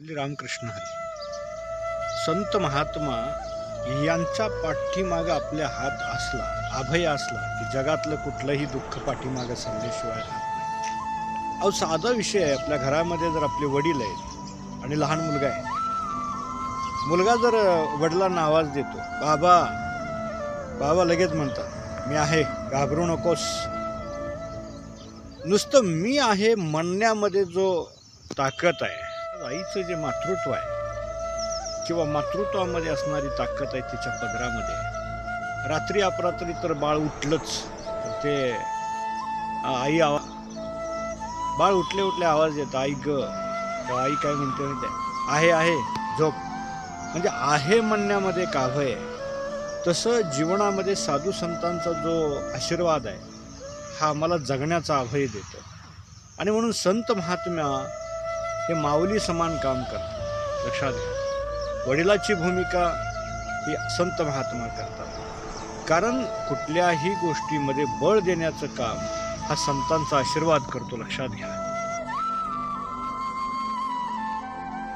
बोलले रामकृष्ण हरी. संत महात्मा यांचा पाठीमागं आपल्या हात असला अभय असला की जगातलं कुठलंही दुःख पाठीमागं संदेशिवाय राहत नाही. अहो साधा विषय आहे आपल्या घरामध्ये जर आपले वडील आहेत आणि लहान मुलगा आहे. मुलगा जर वडिलांना आवाज देतो बाबा बाबा लगेच म्हणतात मी आहे घाबरू नकोस. नुसतं मी आहे म्हणण्यामध्ये जो ताकद आहे आईचं जे मातृत्व आहे किंवा मातृत्वामध्ये असणारी ताकद आहे तिच्या पदरामध्ये. रात्री अपरात्री तर बाळ उठलंच. तर ते आई आवाज बाळ उठले उठले आवाज येतो आई ग. तर आई काय म्हणते म्हणते आहे? आहे झोप. म्हणजे आहे म्हणण्यामध्ये काभय आहे. तसं जीवनामध्ये साधू संतांचा जो आशीर्वाद आहे हा आम्हाला जगण्याचा अभय देतो. आणि म्हणून संत महात्म्या हे माऊली समान काम करतात. लक्षात घ्या. वडिलाची भूमिका ही संत महात्मा करतात. कारण कुठल्याही गोष्टीमध्ये बळ देण्याचं काम हा संतांचा आशीर्वाद करतो लक्षात घ्या.